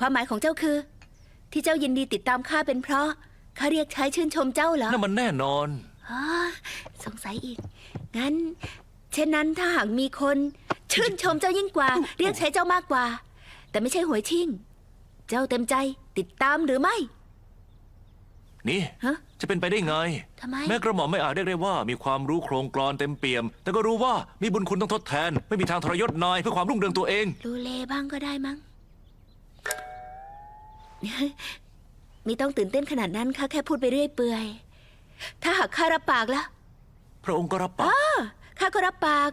ความหมายของเจ้าคือ ที่เจ้ายินดีติดตามข้าเป็นเพราะข้าเรียกใช้ชื่นชมเจ้าเหรอนั่นมันแน่นอน อ๋อสงสัยอีก งั้น เช่นนั้นถ้าหากมีคน ชื่นชมเจ้ายิ่งกว่า เรียกใช้เจ้ามากกว่า แต่ไม่ใช่หวยชิ่ง เจ้าเต็มใจติดตามหรือไม่ นี่ฮะจะเป็นไปได้ไง ทำไม แม้กระหม่อมไม่อาจเรียกได้ว่ามีความรู้โครงกลอนเต็มเปี่ยม แต่ก็รู้ว่ามีบุญคุณต้องทดแทน ไม่มีทางทรยศนายเพื่อความรุ่งเรืองตัวเองรูเลบ้างก็ได้มั้ง ไม่ต้องตื่นเต้นขนาดนั้นข้าแค่พูดไปเรื่อยเปื่อย ถ้าหากข้ารับปากแล้วพระองค์ก็รับปากข้าก็รับปาก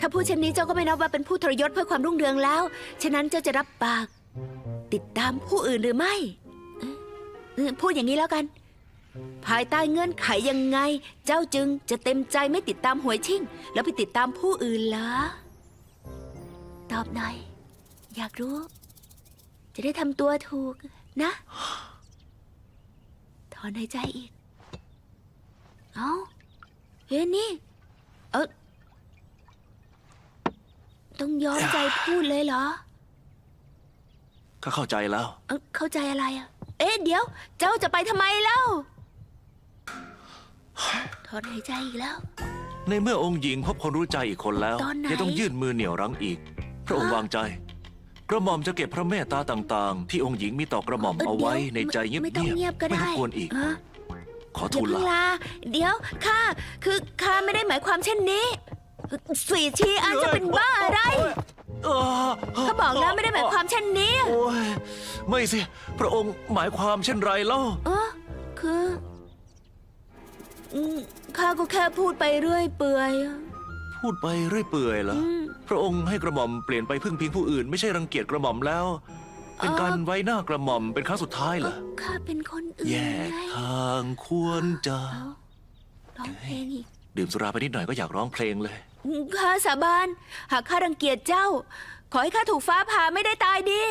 ถ้าพูดเช่นนี้เจ้าก็ไม่นับว่าเป็นผู้ทรยศเพื่อความรุ่งเรืองแล้ว ฉะนั้นเจ้าจะรับปาก ติดตามผู้อื่นหรือไม่เอ๊ะเอ๊ะพูดอย่างนี้แล้วกัน ภายใต้เงื่อนไขยังไง เจ้าจึงจะเต็มใจไม่ติดตามหวยชิ่ง แล้วไปติดตามผู้อื่นเหรอ ตอบหน่อย อยากรู้ จะได้ทำตัวถูกนะ ถอนหายใจอีก เอาเฮ้ยนี่ เออต้องย้อมใจพูดเลยเหรอ ข้าเข้าใจแล้ว เอ้าเข้าใจอะไรอะ เอ๊ะ เดี๋ยว เจ้าจะไปทำไมเล่า ถอนหายใจอีกแล้ว ในเมื่อองค์หญิงพบคนรู้ใจอีกคนแล้ว ตอนไหน ยังต้องยื่นมือเหนี่ยวรั้งอีก พระองค์ฮะวางใจก ระหม่อมจะเก็บพระเมตตาต่างๆ ที่องค์หญิงมีต่อกระหม่อมเอ้ยเอาไว้เดี๋ยวในใจเงียบไม่ต้องเงียบก็ไม่ได้รบกวนอีก ฮะขออย่าทูลเพิ่งลา ลา เดี๋ยวข้าคือข้าไม่ได้หมายความเช่นนี้สี่ชีอันจะเป็นบ้าอะไรเออก็บอกแล้วไม่ได้หมายความเช่นนี้โอ้ยไม่สิ พระองค์หมายความเช่นไรเล่า เออคืออืมข้าก็แค่พูดไปเรื่อยเปื่อยอะพูดไปเรื่อยเปื่อยเหรอ อืมพ ระองค์ให้กระหม่อมเปลี่ยนไปพึ่งพิงผู้อื่น ไม่ใช่รังเกียจกระหม่อมแล้ว เป็นเอ่อการไว้หน้ากระหม่อมเป็นครั้งสุดท้ายเหรอข้าเป็นคนอื่นแยกไงทางควรจะเอาร้องเพลงอีก ดื่มสุราไปนิดหน่อยก็อยากร้องเพลงเลย ข้าสาบาน หากข้ารังเกียจเจ้า ขอให้ข้าถูกฟ้าผ่าไม่ได้ตายดี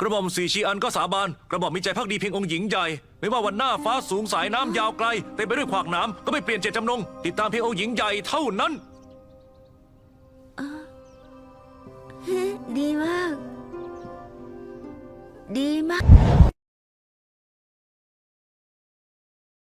กระหม่อมสีชีอันก็สาบาน กระหม่อมมีใจพักดีเพียงองค์หญิงใหญ่ ไม่ว่าวันหน้าฟ้าสูงสายน้ำยาวไกลเต็มไปด้วยขวากหน้ำก็ไม่เปลี่ยนเจตจำนง ติดตามเพียงองค์หญิงใหญ่เท่านั้น ดีมาก ดีมาก